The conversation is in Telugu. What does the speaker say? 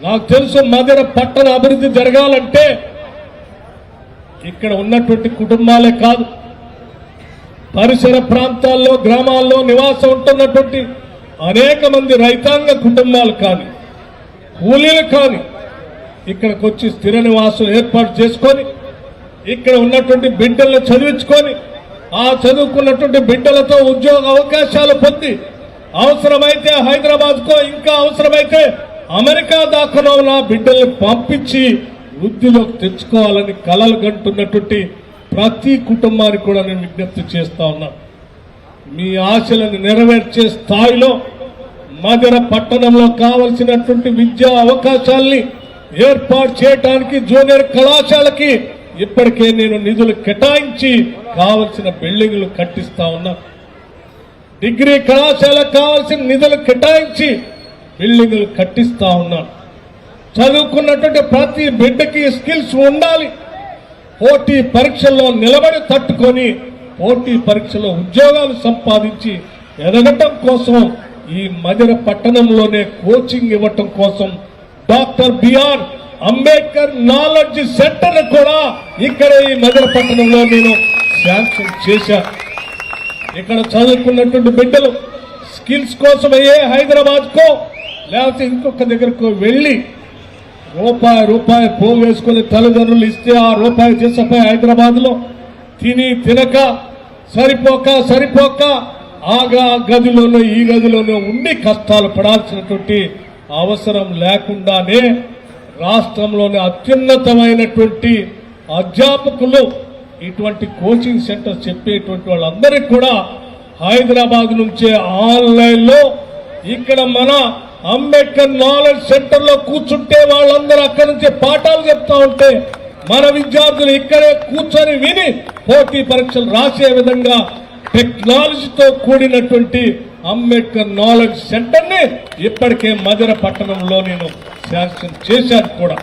నాకు తెలుసు మదిర పట్టణ అభివృద్ధి జరగాలంటే ఇక్కడ ఉన్నటువంటి కుటుంబాలే కాదు. పరిసర ప్రాంతాల్లో గ్రామాల్లో నివాసం ఉంటున్నటువంటి అనేక మంది రైతాంగ కుటుంబాలు కానీ కూలీలు కానీ ఇక్కడికి వచ్చి స్థిర నివాసం ఏర్పాటు చేసుకొని ఇక్కడ ఉన్నటువంటి బిడ్డలను చదివించుకొని ఆ చదువుకున్నటువంటి బిడ్డలతో ఉద్యోగ అవకాశాలు పొంది అవసరమైతే హైదరాబాద్కో ఇంకా అవసరమైతే అమెరికా దాఖలంలో నా బిడ్డల్ని పంపించి వృద్ధిలోకి తెచ్చుకోవాలని కలలు కంటున్నటువంటి ప్రతి కుటుంబానికి కూడా నేను విజ్ఞప్తి చేస్తా ఉన్నాను మీ ఆశలను నెరవేర్చే స్థాయిలో మధుర పట్టణంలో కావలసినటువంటి విద్యా అవకాశాల్ని ఏర్పాటు చేయడానికి జూనియర్ కళాశాలకి ఇప్పటికే నేను నిధులు కేటాయించి కావలసిన బిల్డింగ్లు కట్టిస్తా ఉన్నా. డిగ్రీ కళాశాలకు కావాల్సిన నిధులు కేటాయించి బిల్డింగ్లు కట్టిస్తా ఉన్నాను చదువుకున్నటువంటి ప్రతి బిడ్డకి స్కిల్స్ ఉండాలి. పోటీ పరీక్షల్లో నిలబడి తట్టుకొని పోటీ పరీక్షలో ఉద్యోగాలు సంపాదించి ఎదగటం కోసం ఈ మదిర పట్టణంలోనే కోచింగ్ ఇవ్వటం కోసం doctor B R Ambedkar knowledge centre కూడా ఇక్కడ ఈ మదిర పట్టణంలో నేను శాంక్షన్ చేశాను ఇక్కడ చదువుకున్నటువంటి బిడ్డలు స్కిల్స్ కోసం అయ్యే లేకపోతే ఇంకొక దగ్గరకు వెళ్ళి రూపాయి రూపాయి పోగేసుకుని తల్లిదండ్రులు ఇస్తే ఆ రూపాయి చేసపోయి హైదరాబాద్లో తిని తినక సరిపోక సరిపోక ఆగా గదిలోనూ ఈ గదిలోనూ ఉండి కష్టాలు పడాల్సినటువంటి అవసరం లేకుండానే రాష్ట్రంలోని అత్యున్నతమైనటువంటి అధ్యాపకులు ఇటువంటి కోచింగ్ సెంటర్ చెప్పేటువంటి వాళ్ళందరికీ కూడా హైదరాబాద్ నుంచే ఆన్లైన్లో ఇక్కడ మన అంబేద్కర్ నాలెడ్జ్ సెంటర్లో కూర్చుంటే వాళ్ళందరూ అక్కడి నుంచి పాఠాలు చెప్తా ఉంటే మన విద్యార్థులు ఇక్కడే కూర్చొని విని పోటీ పరీక్షలు రాసే విధంగా టెక్నాలజీతో కూడినటువంటి అంబేద్కర్ నాలెడ్జ్ సెంటర్ని ఇప్పటికే మధుర పట్టణంలో నేను శాంక్షన్ చేశాను కూడా.